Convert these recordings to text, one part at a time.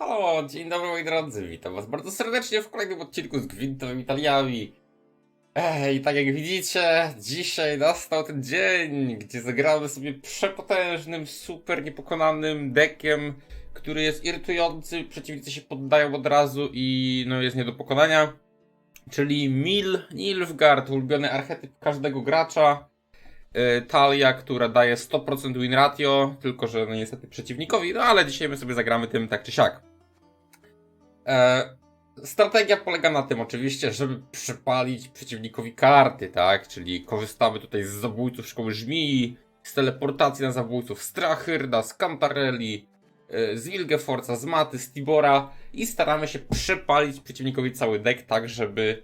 halo, dzień dobry moi drodzy, witam was bardzo serdecznie w kolejnym odcinku z Gwintowymi Italiami. Ej, tak jak widzicie, dzisiaj nastał ten dzień, gdzie zagramy sobie przepotężnym, super niepokonanym deckiem, który jest irytujący, przeciwnicy się poddają od razu i no jest nie do pokonania. Czyli Mil Nilfgaard, ulubiony archetyp każdego gracza. Y, Talia, która daje 100% win ratio, tylko że no niestety przeciwnikowi, no ale dzisiaj my sobie zagramy tym tak czy siak. E, strategia polega na tym oczywiście, żeby przypalić przeciwnikowi karty, tak? Czyli korzystamy tutaj z zabójców szkoły żmii, z teleportacji na zabójców z Trachyrda, z Cantarelli, y, z Wilgeforza, z Maty, z Tibora i staramy się przepalić przeciwnikowi cały deck tak, żeby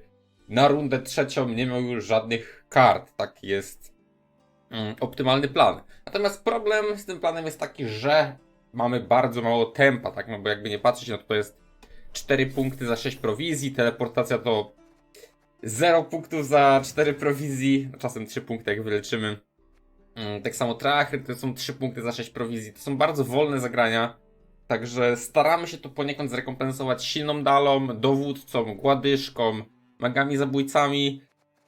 na rundę trzecią nie miał już żadnych kart. Tak jest mm, optymalny plan. Natomiast problem z tym planem jest taki, że mamy bardzo mało tempa, tak? No bo jakby nie patrzeć, no to, to jest 4 punkty za 6 prowizji, teleportacja to 0 punktów za 4 prowizji, czasem 3 punkty jak wyleczymy. Mm, Tak samo trachry to są 3 punkty za 6 prowizji. To są bardzo wolne zagrania. Także staramy się to poniekąd zrekompensować silną dalą, dowódcą, gładyszką, magami zabójcami,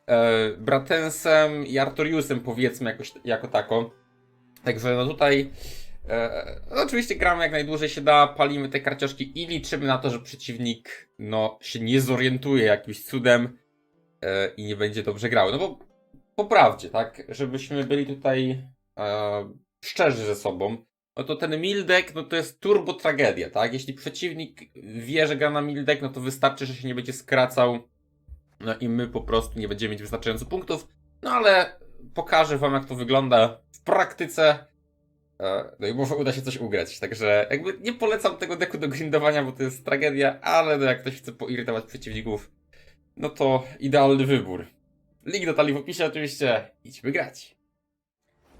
e, Bratensem i Artoriusem powiedzmy jakoś, jako tako. Także no tutaj e, no oczywiście gramy jak najdłużej się da, palimy te karcioszki i liczymy na to, że przeciwnik no się nie zorientuje jakimś cudem e, i nie będzie dobrze grał. No bo po prawdzie, tak, żebyśmy byli tutaj e, szczerzy ze sobą, no to ten Mildek, no to jest turbo tragedia, tak? Jeśli przeciwnik wie, że gra na Mildek, no to wystarczy, że się nie będzie skracał, no i my po prostu nie będziemy mieć wystarczająco punktów. No ale pokażę wam, jak to wygląda w praktyce. No i może uda się coś ugrać. Także jakby nie polecam tego deku do grindowania, bo to jest tragedia, ale no jak ktoś chce poirytować przeciwników, no to idealny wybór. Link do talii w opisie oczywiście. Idźmy grać.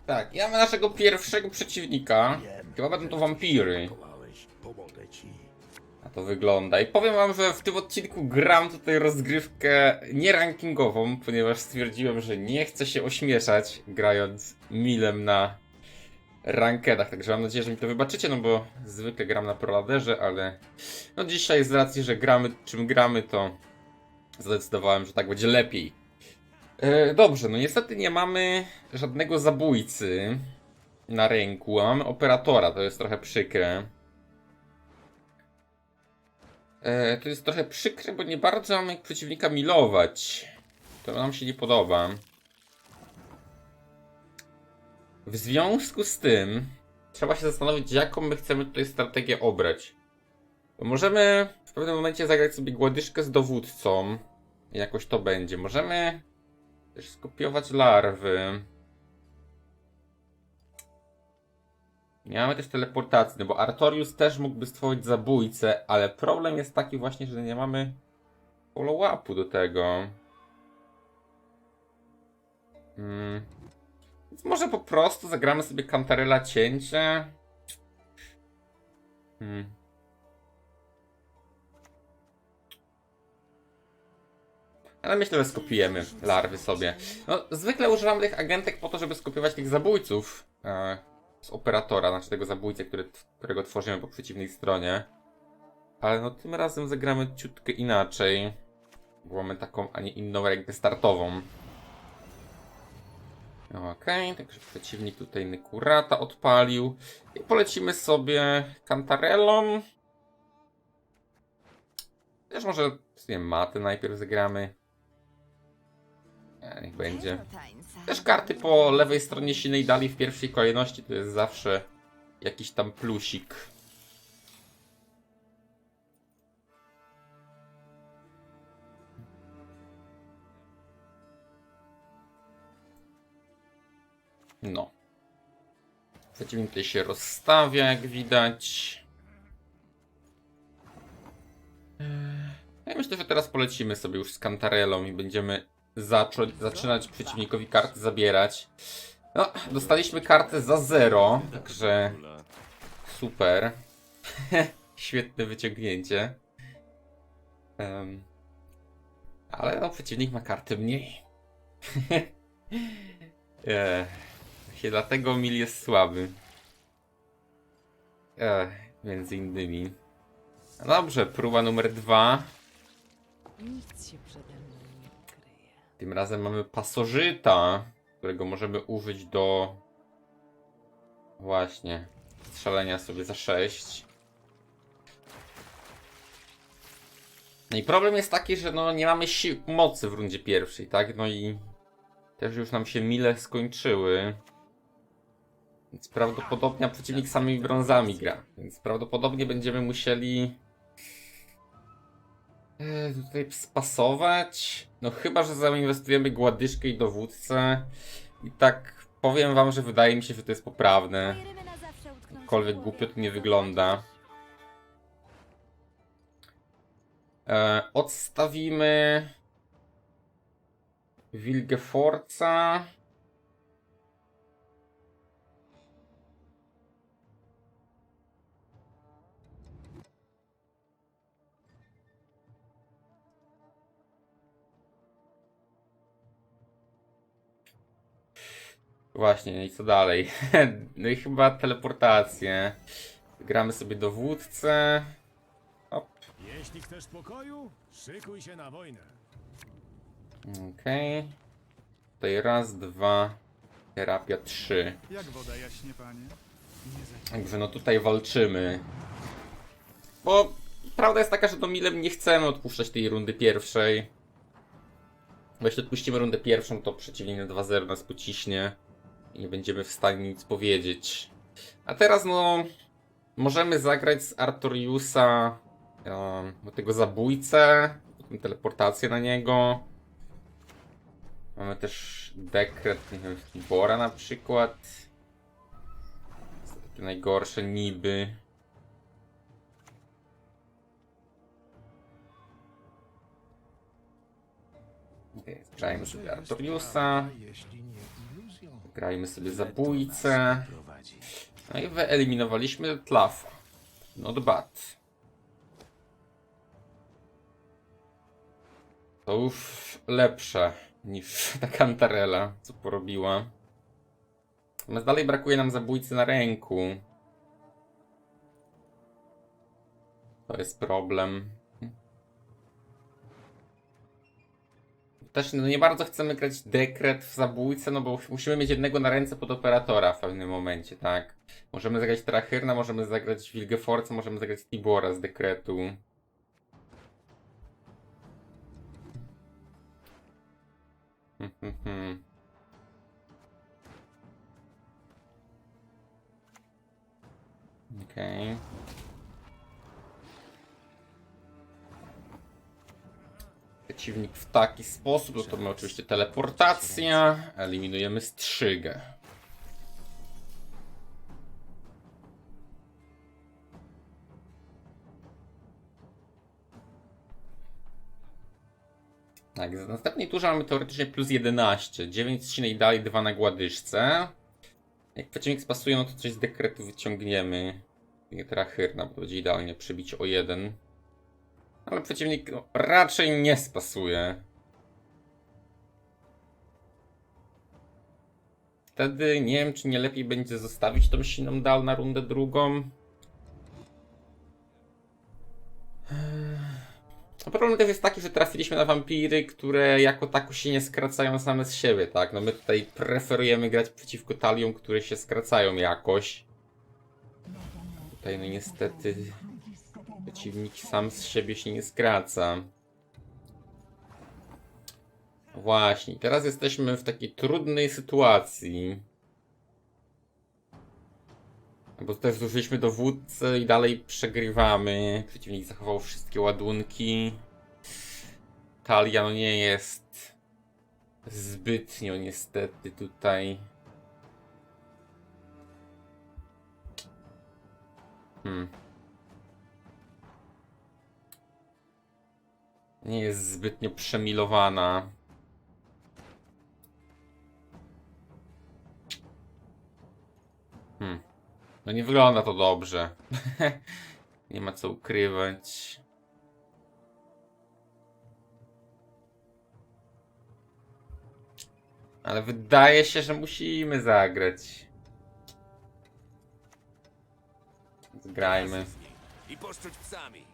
Tak, ja mamy naszego pierwszego przeciwnika. Chyba będą to wampiry. A to wygląda. I powiem wam, że w tym odcinku gram tutaj rozgrywkę nierankingową, ponieważ stwierdziłem, że nie chcę się ośmieszać grając milem na rankedach. Także mam nadzieję, że mi to wybaczycie, no bo zwykle gram na proladerze, ale no dzisiaj z racji, że gramy czym gramy, to zdecydowałem, że tak będzie lepiej. E, dobrze, no niestety nie mamy żadnego zabójcy na ręku, a mamy operatora, to jest trochę przykre. E, to jest trochę przykre, bo nie bardzo mamy przeciwnika milować. To nam się nie podoba. W związku z tym trzeba się zastanowić, jaką my chcemy tutaj strategię obrać. Bo możemy w pewnym momencie zagrać sobie gładyszkę z dowódcą. Jakoś to będzie. Możemy też skopiować larwy. Nie mamy też teleportacji, no bo Artorius też mógłby stworzyć zabójcę, ale problem jest taki właśnie, że nie mamy follow-upu do tego. Hmm. Więc może po prostu zagramy sobie Cantarella cięcie. Hmm. Ale myślę, że skopiujemy larwy sobie. No, zwykle używam tych agentek po to, żeby skopiować tych zabójców. E, z operatora, znaczy tego zabójcę, który, którego tworzymy po przeciwnej stronie. Ale no tym razem zagramy ciutkę inaczej. Bo mamy taką, a nie inną rękę startową. Okej, także przeciwnik tutaj Nykurata odpalił. I polecimy sobie Cantarellą. Też może w sumie maty najpierw zagramy. E, niech będzie. Też karty po lewej stronie silnej dali w pierwszej kolejności to jest zawsze jakiś tam plusik. No. Przeciwnik tutaj się rozstawia, jak widać. Eee, Ja myślę, że teraz polecimy sobie już z Cantarellą i będziemy zaczynać przeciwnikowi karty zabierać. No, dostaliśmy kartę za zero, także super. Świetne wyciągnięcie. Em, ale no, przeciwnik ma kartę mniej. Eee, dlatego Mil jest słaby. Eee, między innymi. Dobrze, próba numer dwa. Nic się przede mną nie kryje. Tym razem mamy pasożyta, którego możemy użyć do właśnie strzelenia sobie za 6. No i problem jest taki, że no nie mamy sił, mocy w rundzie pierwszej, tak? No i też już nam się mile skończyły. Więc prawdopodobnie przeciwnik samymi brązami gra. Więc prawdopodobnie będziemy musieli e, tutaj spasować. No chyba, że zainwestujemy gładyszkę i dowódcę. I tak powiem wam, że wydaje mi się, że to jest poprawne. Jakkolwiek głupio to nie wygląda. E, odstawimy Wilgeforca. Właśnie, no i co dalej? No i chyba teleportację. Gramy sobie dowódcę. Op, Jeśli chcesz pokoju, szykuj się na wojnę. okej. Tutaj raz, dwa, terapia trzy. Jak woda jaśnie, panie? Także no tutaj walczymy. Bo prawda jest taka, że do Milem nie chcemy odpuszczać tej rundy pierwszej. Bo jeśli odpuścimy rundę pierwszą, to przeciwnik na 2-0 nas pociśnie. I nie będziemy w stanie nic powiedzieć. A teraz no... Możemy zagrać z Artoriusa um, tego zabójcę. potem Teleportację na niego. Mamy też dekret, nie wiem, Bora na przykład. Takie najgorsze niby. Okay, grajmy sobie Artoriusa. Jeśli. Grajmy sobie zabójcę. No i wyeliminowaliśmy Tlafa. Not bad. To już lepsze niż ta Cantarella, co porobiła. Natomiast dalej brakuje nam zabójcy na ręku. To jest problem. Też no nie bardzo chcemy grać dekret w zabójcę, no bo musimy mieć jednego na ręce pod operatora w pewnym momencie, tak? Możemy zagrać Trachyrna, możemy zagrać Wilgeforca, możemy zagrać Tibora z dekretu. Hmm, hmm, hmm. Okej. Przeciwnik w taki sposób, no to my oczywiście teleportacja, eliminujemy strzygę. Tak, w następnej turze mamy teoretycznie plus 11, 9 ścinek dalej, 2 na gładyszce. Jak przeciwnik spasuje, no to coś z dekretu wyciągniemy. Nie trachyrna, bo będzie idealnie przybić o 1. Ale przeciwnik raczej nie spasuje. Wtedy nie wiem, czy nie lepiej będzie zostawić tą siną dal na rundę drugą. No problem też jest taki, że trafiliśmy na wampiry, które jako tako się nie skracają same z siebie, tak? No my tutaj preferujemy grać przeciwko taliom, które się skracają jakoś. Tutaj no niestety przeciwnik sam z siebie się nie skraca. Właśnie, teraz jesteśmy w takiej trudnej sytuacji. Bo tutaj zużyliśmy dowódcę i dalej przegrywamy. Przeciwnik zachował wszystkie ładunki. Talia no nie jest zbytnio niestety tutaj. Hmm. Nie jest zbytnio przemilowana. Hmm. No nie wygląda to dobrze. nie ma co ukrywać. Ale wydaje się, że musimy zagrać. Zgrajmy. I psami.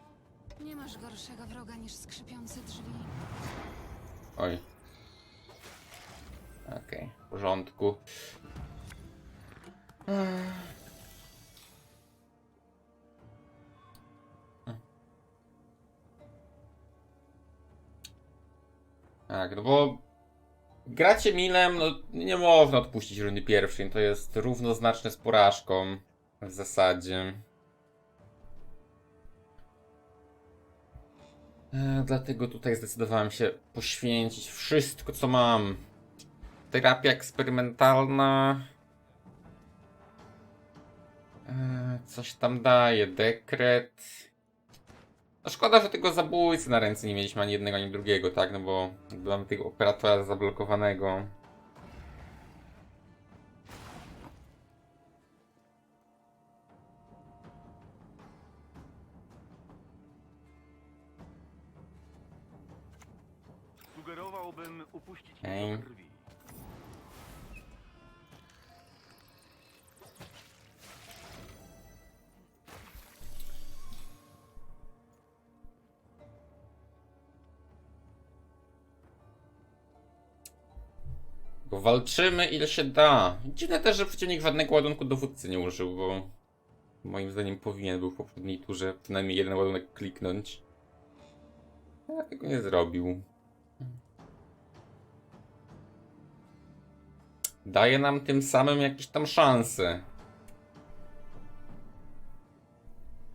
Nie masz gorszego wroga niż skrzypiące drzwi. Oj. Okej, w porządku. Tak, no bo gracie Milem, no nie można odpuścić rundy pierwszej, to jest równoznaczne z porażką w zasadzie. Dlatego tutaj zdecydowałem się poświęcić wszystko, co mam. Terapia eksperymentalna. E, Coś tam daje. Dekret. No szkoda, że tego zabójcy na ręce nie mieliśmy ani jednego, ani drugiego, tak? No bo mamy tego operatora zablokowanego. Upuścić Okej. nieco krwi. Bo walczymy ile się da. Dziwne też, że przeciwnik żadnego ładunku dowódcy nie użył, bo moim zdaniem powinien był w poprzedniej turze przynajmniej jeden ładunek kliknąć. Ale tego nie zrobił. Daje nam tym samym jakieś tam szanse.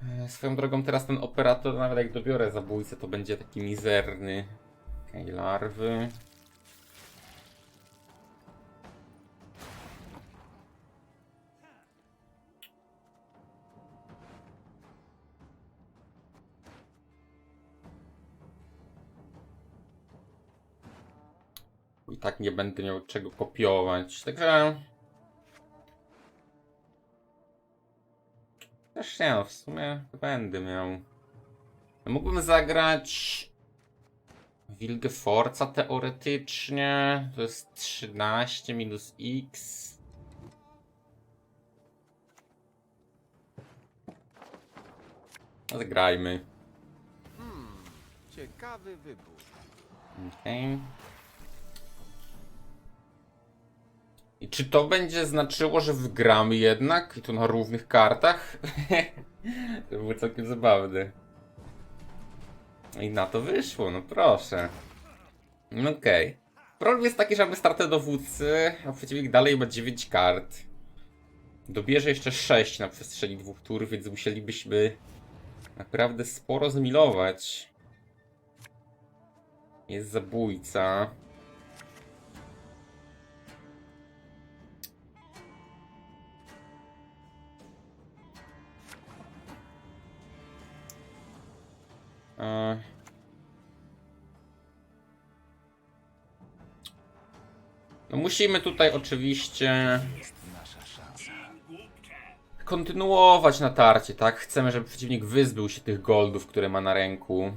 E, Swoją drogą teraz ten operator, nawet jak dobiorę zabójcę, to będzie taki mizerny. Okej, larwy. Tak nie będę miał czego kopiować. Także. Też nie, no, w sumie będę miał. Mógłbym zagrać. Wilgę Forca teoretycznie. To jest 13 minus x. Zagrajmy. Ciekawy wybór. Okej. I czy to będzie znaczyło, że wygramy jednak? I to na równych kartach? to było całkiem zabawne. I na to wyszło, no proszę. Okej. Problem jest taki, że mamy startę dowódcy, a przeciwnik dalej ma 9 kart. Dobierze jeszcze 6 na przestrzeni dwóch tur, więc musielibyśmy naprawdę sporo zmilować. Jest zabójca. No musimy tutaj oczywiście kontynuować natarcie, tak? Chcemy, żeby przeciwnik wyzbył się tych goldów, które ma na ręku.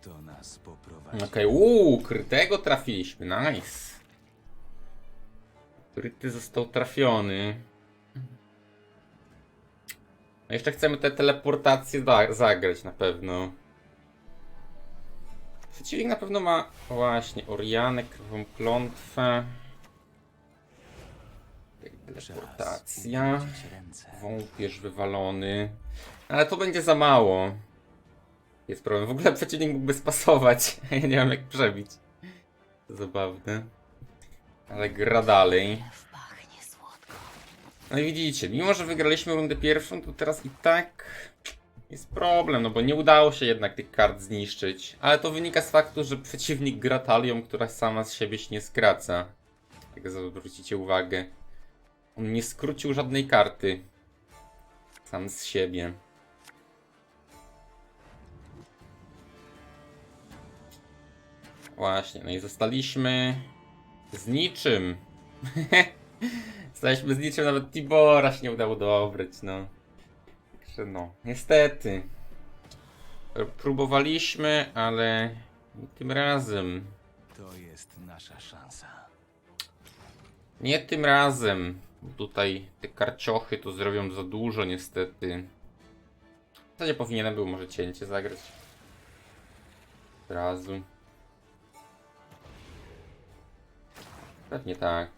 Leto nas poprowadzi. Okej, uuu, krytego trafiliśmy, nice. Kryty został trafiony. A jeszcze chcemy te teleportacje zagrać na pewno. Przeciwnik na pewno ma właśnie Orianę, krwą klątwę. Teleportacja. Wąpierz wywalony. Ale to będzie za mało. Jest problem. W ogóle przeciwnik mógłby spasować. Ja nie wiem jak przebić. To zabawne. Ale gra dalej. No i widzicie, mimo że wygraliśmy rundę pierwszą, to teraz i tak jest problem, no bo nie udało się jednak tych kart zniszczyć. Ale to wynika z faktu, że przeciwnik gra talią, która sama z siebie się nie skraca. Jak zwrócicie uwagę. On nie skrócił żadnej karty. Sam z siebie. Właśnie, no i zostaliśmy z niczym. Zostaliśmy z niczym, nawet Tibora się nie udało dobrać, no. Także no, niestety. Próbowaliśmy, ale nie tym razem. To jest nasza szansa. Nie tym razem. Tutaj te karciochy to zrobią za dużo niestety. W zasadzie powinienem był może cięcie zagrać. Od razu. Pewnie tak.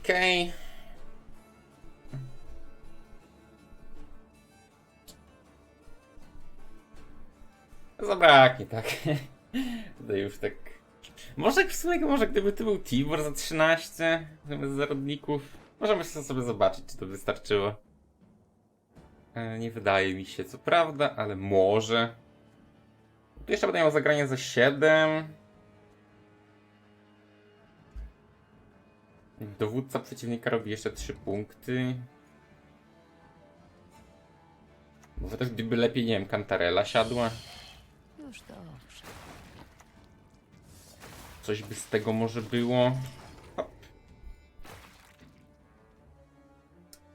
Okej. Zabraknie, tak. Tutaj już tak. Może w sumie, może gdyby to był Tibor za 13 zamiast zarodników. Możemy sobie zobaczyć, czy to wystarczyło. E, nie wydaje mi się, co prawda, ale może. Tu jeszcze będę miał zagranie za 7. Dowódca przeciwnika robi jeszcze 3 punkty. Może też gdyby lepiej, nie wiem, Kantarela siadła. Już dobrze. Coś by z tego może było.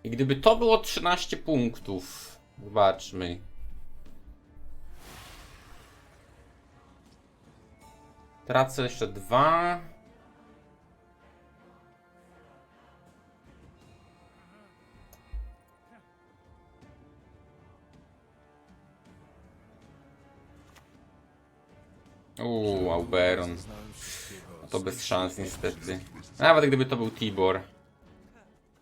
I gdyby to było 13 punktów. Zobaczmy. Tracę jeszcze dwa. Uuu, Auberon. No to bez szans niestety. Nawet gdyby to był Tibor.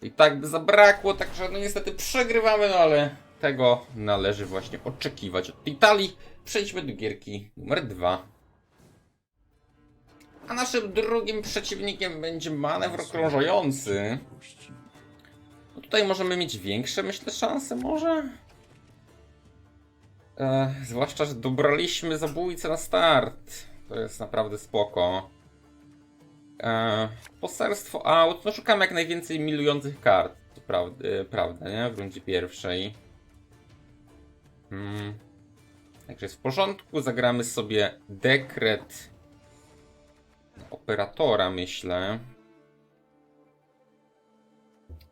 I tak by zabrakło, także no niestety przegrywamy, no ale tego należy właśnie oczekiwać od Italii. Przejdźmy do gierki numer dwa. A naszym drugim przeciwnikiem będzie manewr okrążający. No tutaj możemy mieć większe, myślę, szanse może? E, zwłaszcza, że dobraliśmy zabójcę na start. To jest naprawdę spoko. E, poselstwo out. No szukamy jak najwięcej milujących kart. To prawda, e, prawda nie? W rundzie pierwszej. Hmm. Także jest w porządku. Zagramy sobie dekret operatora, myślę.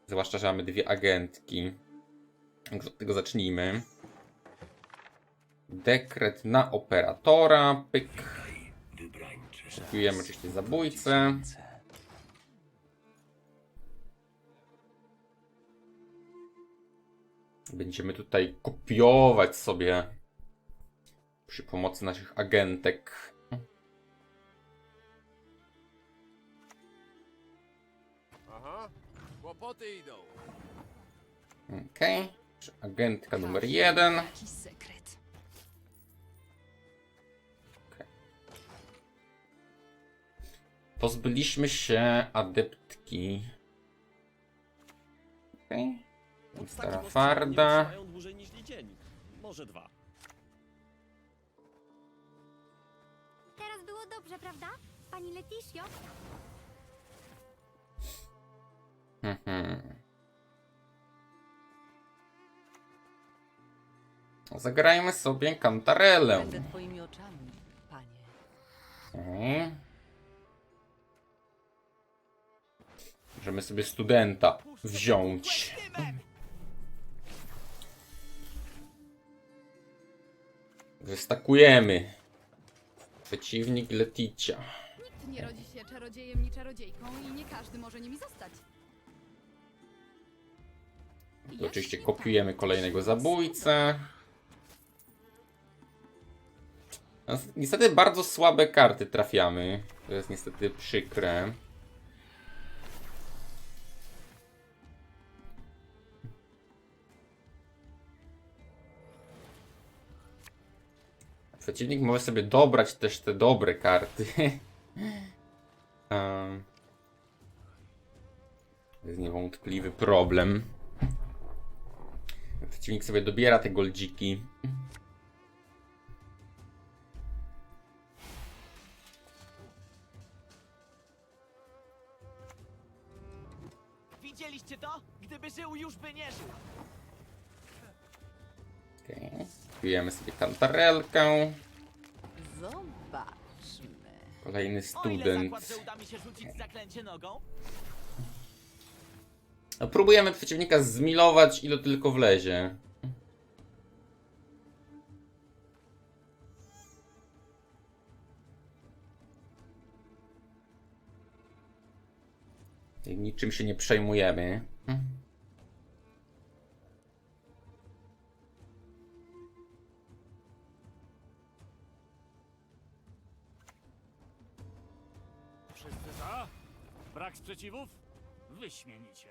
Zwłaszcza, że mamy dwie agentki. Także od tego zacznijmy. Dekret na operatora. Pyk. Kopiujemy oczywiście zabójcę. Będziemy tutaj kopiować sobie przy pomocy naszych agentek. Aha, kłopoty idą. Okej. Czy Agentka numer jeden. Jaki sekret. Pozbyliśmy się adeptki. Okej. Stara farda. trwają dłużej niż dzień. Może dwa. Teraz było dobrze, prawda? Pani Leticio? Mhm. Zagrajmy sobie kantarelę. Będę twoimi oczami, panie. Okej. Możemy sobie studenta wziąć. Wystakujemy. Przeciwnik Leticia. Nikt nie rodzi się czarodziejem ni czarodziejką i nie każdy może nimi zostać. Tu oczywiście kopiujemy kolejnego zabójcę. Niestety bardzo słabe karty trafiamy. To jest niestety przykre. Przeciwnik może sobie dobrać też te dobre karty. To jest niewątpliwy problem. Przeciwnik sobie dobiera te goldziki. Pijemy sobie kantarelkę. Zobaczmy. Kolejny student. No, próbujemy przeciwnika zmilować, ile tylko wlezie. Niczym się nie przejmujemy. Sprzeciwów? Wyśmienicie.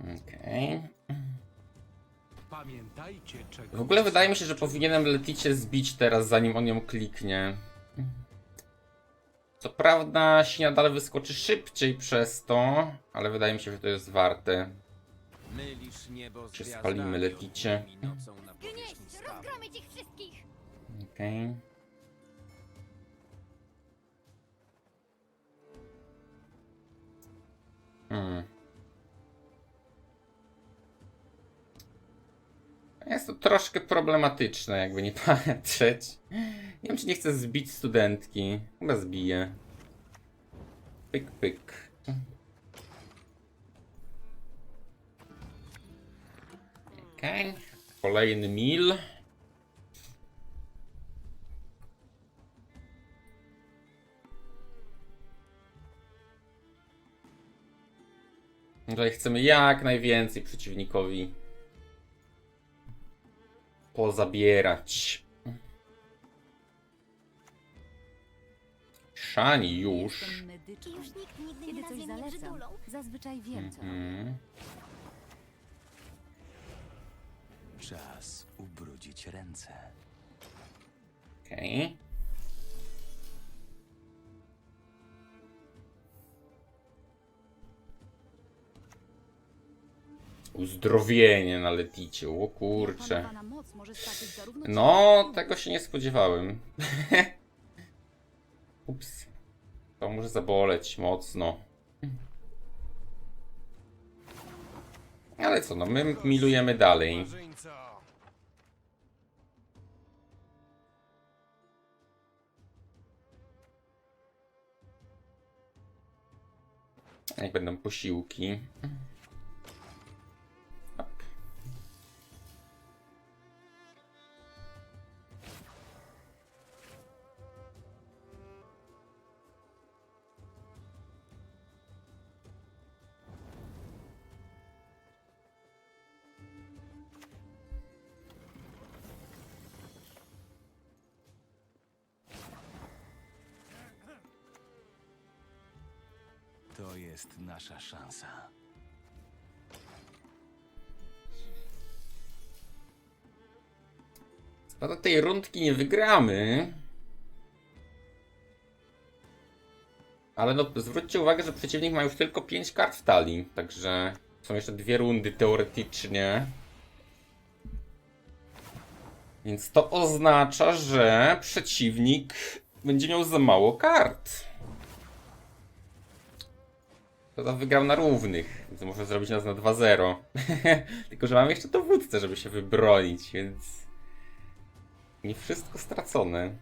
Okej. Pamiętajcie, czego W ogóle wydaje mi się, że powinienem Leticie zbić teraz, zanim on ją kliknie. Co prawda, śnia dalej wyskoczy szybciej przez to, ale wydaje mi się, że to jest warte. Mylisz niebo z Czy gwiazdami, spalimy Leticie? odbijmi nocą na Gnieść, stawu. rozgromić ich wszystkich! Okej. Hmm. Jest to troszkę problematyczne, jakby nie patrzeć. Nie wiem, czy nie chcę zbić studentki. Chyba zbiję. Pyk, pyk. Okej. Kolejny mil. Tutaj chcemy jak najwięcej przeciwnikowi pozabierać. Szani już. Już nikt nigdy Kiedy nie coś nazwie mnie zalecam, brzydulą. zazwyczaj wiem co. Mhm. czas ubrudzić ręce. Okej. Uzdrowienie na leticie, o kurcze. No, tego się nie spodziewałem. Ups. To może zaboleć mocno. Ale co, no my milujemy dalej. Jak będą posiłki. To jest nasza szansa. Spada tej rundki nie wygramy. Ale no, zwróćcie uwagę, że przeciwnik ma już tylko 5 kart w talii, także są jeszcze dwie rundy teoretycznie. Więc to oznacza, że przeciwnik będzie miał za mało kart. To tam wygrał na równych, więc może zrobić nas na 2-0. Tylko, że mam jeszcze dowódcę, żeby się wybronić, więc... Nie wszystko stracone.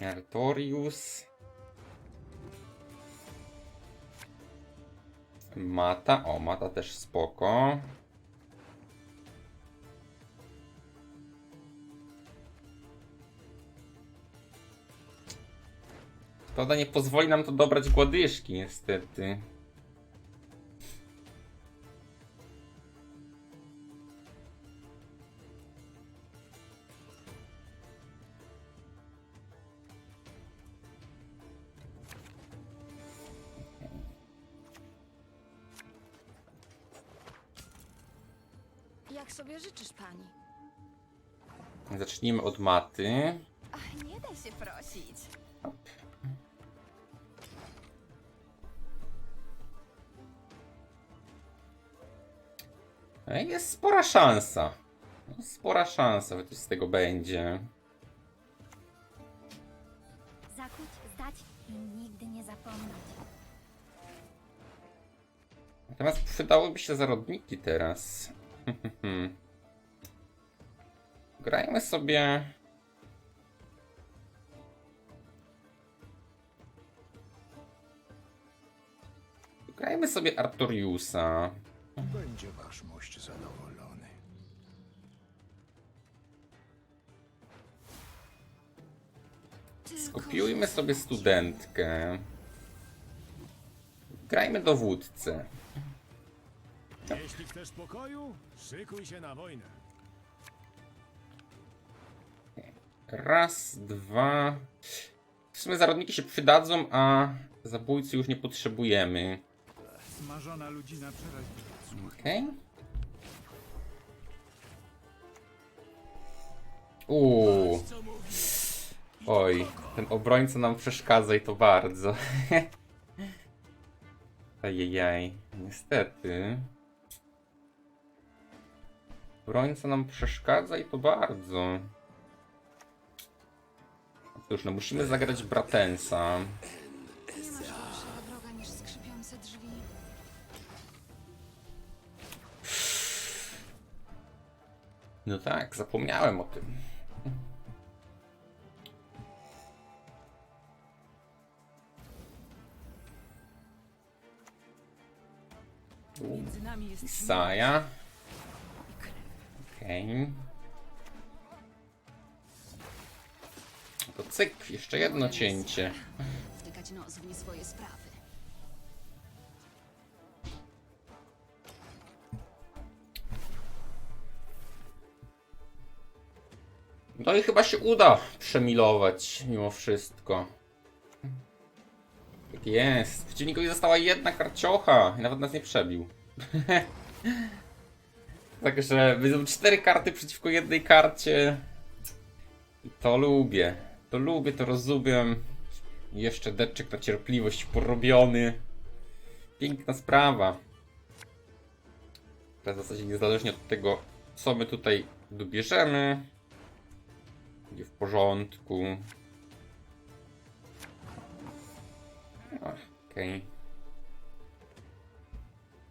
Artorius. Mata. O, Mata też spoko. Szkoda, nie pozwoli nam to dobrać gładyszki, niestety. Jak sobie życzysz, pani? Zacznijmy od maty. Ach, nie daj się prosić. Jest spora szansa. Spora szansa, że coś z tego będzie. Zakuć, zdać i nigdy nie zapomnieć. Natomiast przydałyby się zarodniki teraz. Grajmy sobie. Grajmy sobie Artoriusa. Będzie wasz mość zadowolony. Skopiujmy sobie studentkę. Grajmy dowódcę. Jeśli chcesz spokoju, szykuj się na wojnę. Raz, dwa. W sumie zarodniki się przydadzą, a zabójcy już nie potrzebujemy. Smażona ludzina przeraźliwa. Okej. Uuu. Oj, ten obrońca nam przeszkadza i to bardzo. Ajajaj, niestety. Obrońca nam przeszkadza i to bardzo. Cóż, no musimy zagrać Bratensa. No tak, zapomniałem o tym. Między nami jest krew. Okej. To cyk, jeszcze jedno cięcie. Wtykać nos w nie swoje sprawy. No i chyba się uda przemilować mimo wszystko. Tak jest. Przeciwnikowi została jedna karciocha i nawet nas nie przebił. Także będą cztery karty przeciwko jednej karcie. I to lubię. To lubię, to rozumiem. Jeszcze deczek na cierpliwość porobiony. Piękna sprawa. W zasadzie niezależnie od tego, co my tutaj dobierzemy, w porządku. Okej.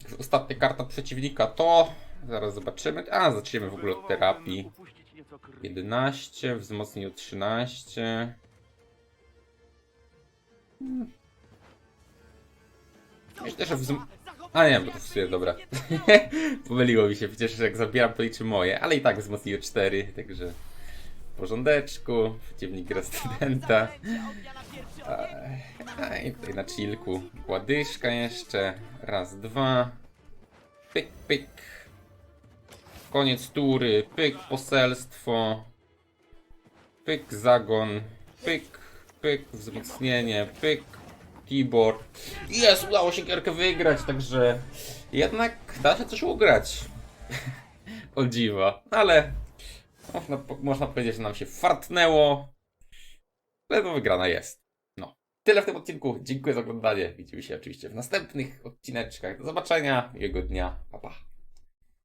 Już Ostatnia karta przeciwnika to. Zaraz zobaczymy. A, zaczniemy w ogóle od terapii. Sugerowałbym upuścić nieco krwi. 11, wzmocnienie o 13. Hmm. Myślę, że wzm... A nie, bo to w sumie dobra. Pomyliło mi się, przecież jak zabieram to liczy moje, ale i tak wzmocnienie o 4, także porządeczku. Przeciwnik gra studenta. A i tutaj na chillku. Ładyszka jeszcze. Raz, dwa. Pyk, pyk. Koniec tury. Pyk, poselstwo. Pyk, zagon. Pyk, pyk, wzmocnienie. Pyk, keyboard. Jest, udało się gierkę wygrać, także jednak da się coś ugrać. o dziwo. Ale można, po- można powiedzieć, że nam się fartnęło. No wygrana jest. No. Tyle w tym odcinku. Dziękuję za oglądanie. Widzimy się oczywiście w następnych odcineczkach. Do zobaczenia. Miłego dnia. Pa, pa.